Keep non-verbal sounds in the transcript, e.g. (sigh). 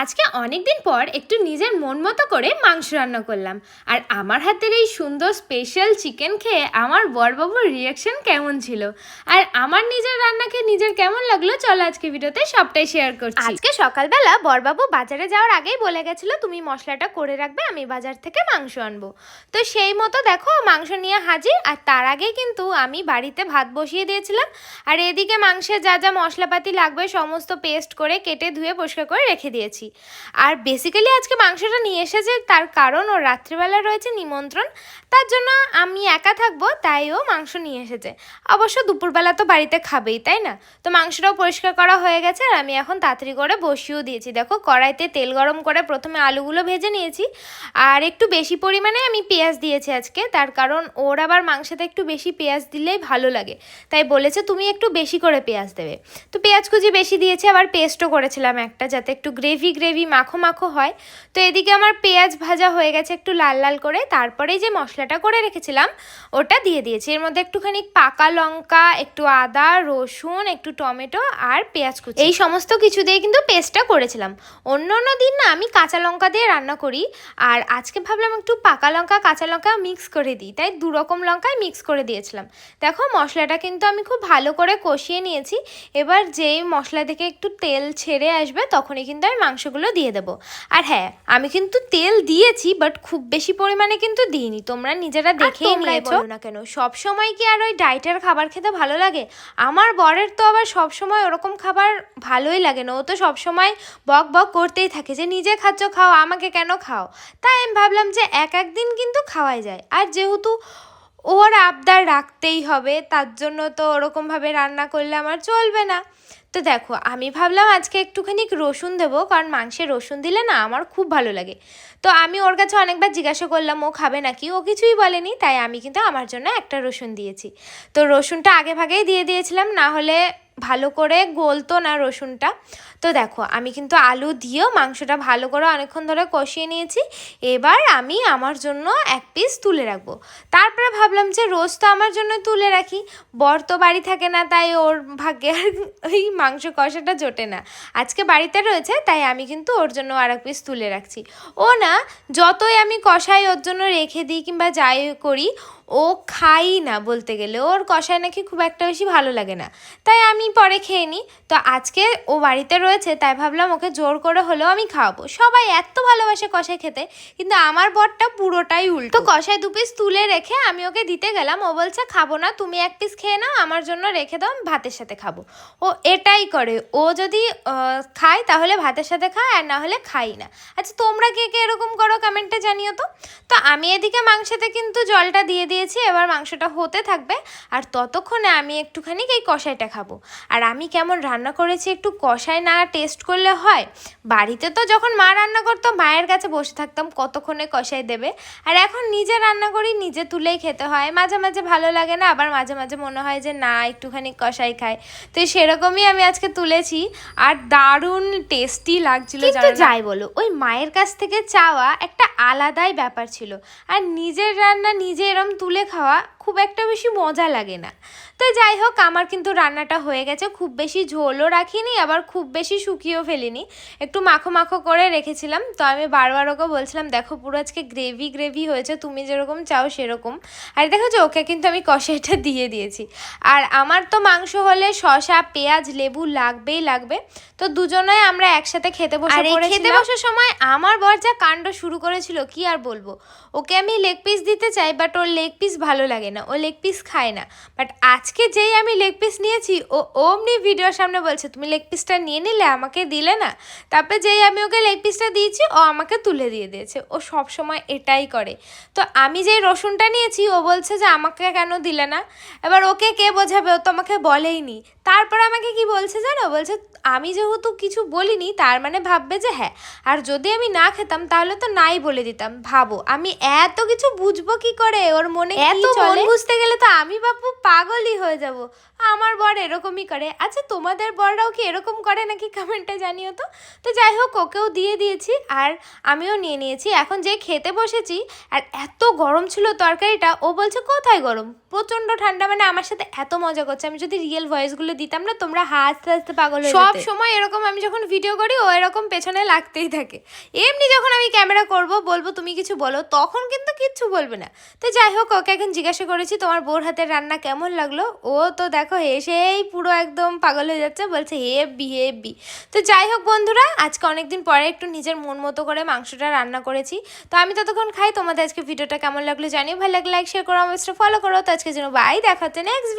আজকে অনেক দিন পর একটু নিজের মন মতো করে মাংস রান্না করলাম। আর আমার হাতের এই সুন্দর স্পেশাল চিকেন খেয়ে আমার বরবাবুর রিয়াকশন কেমন ছিল? আর আমার নিজের রান্না খেয়ে নিজের কেমন লাগল? চলো আজকে ভিডিওতে সবটাই শেয়ার করছি। আজকে সকালবেলা বরবাবু বাজারে যাওয়ার আগেই বলে গেছিল, তুমি মশলাটা করে রাখবে, আমি বাজার থেকে মাংস আনব। তো সেই মতো দেখো, মাংস নিয়ে হাজির। আর তার আগে কিন্তু আমি বাড়িতে ভাত বসিয়ে দিয়েছিলাম। আর এদিকে মাংসে যা যা মশলাপাতি লাগবে, সমস্ত পেস্ট করে কেটে ধুয়ে পরিষ্কার করে রেখে দিয়েছি। আর বেসিক্যালি আজকে মাংসটা নিয়ে এসেছে, তার কারণ ওর রাত্রিবেলা রয়েছে নিমন্ত্রণ, তার জন্য আমি একা থাকব, তাই ও মাংস নিয়ে এসেছে। অবশ্য দুপুরবেলা তো বাড়িতে খাবেই, তাই না? তো মাংসটাও পরিষ্কার করা হয়ে গেছে আর আমি এখন তাড়াতাড়ি করে বসিয়েও দিয়েছি। দেখো, কড়াইতে তেল গরম করে প্রথমে আলুগুলো ভেজে নিয়েছি, আর একটু বেশি পরিমাণে আমি পেঁয়াজ দিয়েছি আজকে, তার কারণ ওর আবার মাংসতে একটু বেশি পেঁয়াজ দিলেই ভালো লাগে। তাই বলেছে, তুমি একটু বেশি করে পেঁয়াজ দেবে। তো পেঁয়াজ কুচি বেশি দিয়েছি, আবার পেস্টও করেছিলাম একটা, যাতে একটু গ্রেভি গ্রেভি মাখো মাখো হয়। তো এদিকে আমার পেঁয়াজ ভাজা হয়ে গেছে একটু লাল লাল করে। তারপরে যে মশলাটা করে রেখেছিলাম, ওটা দিয়ে দিয়েছি। এর মধ্যে একটুখানি পাকা লঙ্কা, একটু আদা, রসুন, একটু টমেটো আর পেঁয়াজ কুচি। এই সমস্ত কিছু দিয়ে কিন্তু পেস্টটা করেছিলাম। অন্য অন্য দিন না আমি কাঁচা লঙ্কা দিয়ে রান্না করি। আর আজকে ভাবলাম একটু পাকা লঙ্কা, কাঁচা লঙ্কা মিক্স করে দিই। তাই দু রকম লঙ্কায় মিক্স করে দিয়েছিলাম। দেখো মশলাটা কিন্তু আমি খুব ভালো করে কষিয়ে নিয়েছি। এবার যেই মশলা থেকে একটু তেল ছেড়ে আসবে, তখনই কিন্তু আমি মাংসগুলো দিয়ে দেবো। আর হ্যাঁ আমি কিন্তু তেল দিয়েছি বাট খুব বেশি পরিমাণে কিন্তু দিইনি। তোমরা নিজেরা দেখেই নিয়েছো। না কেন সব সময় কি আর ওই ডাইটের খাবার খেতে ভালো লাগে? আমার বরের তো আবার সব সময় ওরকম খাবার ভালোই লাগে না। ও তো সব সময় বক বক করতেই থাকে যে নিজে খাচ্ছ খাও আমাকে কেন খাও? তাই আমি ভাবলাম যে এক একদিন কিন্তু খাওয়াই যায়। আর যেহেতু ওর আবদার রাখতেই হবে তার জন্য তো ওরকমভাবে রান্না করলে আমার চলবে না। তো দেখো, আমি ভাবলাম আজকে একটুখানি রসুন দেবো, কারণ মাংসে রসুন দিলে না আমার খুব ভালো লাগে। তো আমি ওর কাছে অনেকবার জিজ্ঞাসা করলাম, ও খাবে নাকি? ও কিছুই বলেনি, তাই আমি কিন্তু আমার জন্য একটা রসুন দিয়েছি। তো রসুনটা আগে ভাগেই দিয়ে দিয়েছিলাম, না হলে ভালো করে গলতো না রসুনটা। তো দেখো, আমি কিন্তু আলু দিয়েও মাংসটা ভালো করে অনেকক্ষণ ধরে কষিয়ে নিয়েছি, এবার আমি আমার জন্য এক পিস তুলে রাখব। তারপরে ভাবলাম যে রোজ তো আমার জন্য তুলে রাখি, বর তো বাড়ি থাকে না, তাই ওর ভাগ্যে আর ওই মাংস কষাটা জোটে না। আজকে বাড়িতে রয়েছে, তাই আমি কিন্তু ওর জন্য আর এক পিস তুলে রাখছি। ও না, যতই আমি কষাই ওর জন্য রেখে দিই কিংবা যাই করি ও খাই না বলতে গেলে। ওর কষায় নাকি খুব একটা বেশি ভালো লাগে না। তাই আমি পরে খেয়ে নিই। তো আজকে ও বাড়িতে রয়েছে, তাই ভাবলাম ওকে জোর করে হলেও আমি খাওয়াবো। সবাই এত ভালোবাসে কষায় খেতে, কিন্তু আমার বরটা পুরোটাই উল্টো। তো কষায় দু পিস তুলে রেখে আমি ওকে দিতে গেলাম। ও বলছে, খাব না, তুমি এক পিস খেয়ে নাও, আমার জন্য রেখে দাও, আমি ভাতের সাথে খাব। ও এটাই করে। ও যদি খায় তাহলে ভাতের সাথে খায়, আর না হলে খাই না। আচ্ছা তোমরা কে কে এরকম করো কমেন্টে জানিও তো। তো আমি এদিকে মাংসতে কিন্তু জলটা দিয়ে দিয়েছি এবার মাংসটা হতে থাকবে। আর ততক্ষণে আমি একটুখানি এই কষাইটা খাব। আর আমি কেমন রান্না করেছি একটু কষাই না টেস্ট করলে হয়? বাড়িতে তো যখন মা রান্না করতো মায়ের কাছে বসে থাকতাম কতক্ষণে কষাই দেবে? আর এখন নিজে রান্না করি নিজে তুলেই খেতে হয়। মাঝে মাঝে ভালো লাগে না আবার মাঝে মাঝে মনে হয় যে না একটুখানি কষাই খাই। তো সেরকমই আমি আজকে তুলেছি। আর দারুণ টেস্টি লাগছিল কিন্তু যাই বলো ওই মায়ের কাছ থেকে চাওয়া একটা আলাদাই ব্যাপার ছিল। আর নিজের রান্না নিজে এরম তুলে খাওয়া খুব একটা বেশি মজা লাগে না। তো যাই হোক আমার কিন্তু রান্নাটা হয়ে গেছে। খুব বেশি ঝোলও রাখিনি আবার খুব বেশি শুকিয়েও ফেলিনি। একটু মাখো মাখো করে রেখেছিলাম। তো আমি বারবার ওকে বলছিলাম দেখো পুরো আজকে গ্রেভি গ্রেভি হয়েছে তুমি যেরকম চাও সেরকম। আর দেখেছ ওকে কিন্তু আমি কষাইটা (laughs) দিয়ে দিয়েছি। আর আমার তো মাংস হলে শসা পেঁয়াজ লেবু লাগবেই লাগবে। তো দুজনে আমরা একসাথে খেতে বসে খেতে বসার সময় আমার বর যা কাণ্ড শুরু করেছিল কি আর বলব? ওকে আমি লেগ পিস দিতে চাই বাট ওর লেগ পিস ভালো লাগে না। ও লেগ পিস খায় না। বাট আজকে যেই আমি লেগ পিস নিয়েছি ও অমনি ভিডিওর সামনে বলছে তুমি লেগ পিসটা নিয়ে নিলে আমাকে দিলে না? তারপরে যেই আমি ওকে লেগ পিসটা দিয়েছি ও আমাকে তুলে দিয়ে দিয়েছে। ও সব সময় এটাই করে। তো আমি যেই রসুনটা নিয়েছি ও বলছে যে আমাকে কেন দিলে না? এবার ওকে কে বোঝাবে? ও তো আমাকে বলেইনি। তারপর আমাকে কি বলছে জানো? বলছে আমি যেহেতু কিছু বলিনি তার মানে ভাববে যে হ্যাঁ আর যদি আমি না খেতাম তাহলে তো নাই বলে দিতাম। ভাবো আমি এত কিছু বুঝব কি করে? ওর মনে এত মন বুঝতে গেলে তো আমি বাপু পাগলই হয়ে যাব। আমার বর এরকমই করে। আচ্ছা তোমাদের বররাও কি এরকম করে নাকি কমেন্টে জানিও তো? তো যাই হোক, ওকেও দিয়ে দিয়েছি আর আমিও নিয়ে নিয়েছি। এখন যে খেতে বসেছি, আর এত গরম ছিল তরকারিটা, ও বলছে, কোথায় গরম? প্রচণ্ড ঠান্ডা মানে আমার সাথে এত মজা করছে। আমি যদি রিয়েল ভয়েসগুলো দিতাম না তোমরা হাসতে হাসতে পাগল হয়ে সব সময় এরকম আমি যখন ভিডিও করি ও এরকম পেছনে লাগতেই থাকে। এমনি যখন আমি ক্যামেরা করব বলব তুমি কিছু বলো তখন কিন্তু কিচ্ছু বলবে না। তো যাই হোক ওকে এখন জিজ্ঞাসা করেছি তোমার বোর হাতের রান্না কেমন লাগল? ও তো দেখো হেসেই পুরো একদম পাগল হয়ে যাচ্ছে বলছে হেব্বি হেব্বি। তো যাই হোক বন্ধুরা আজকে অনেকদিন পরে একটু নিজের মন মতো করে মাংসটা রান্না করেছি। তো আমি ততক্ষণ খাই তোমাদের আজকে ভিডিওটা কেমন লাগল জানিও। ভালো লাগলে লাইক শেয়ার করো আমার ফলো করো। তো আজকে জন্য বাই দেখা হচ্ছে নেক্সট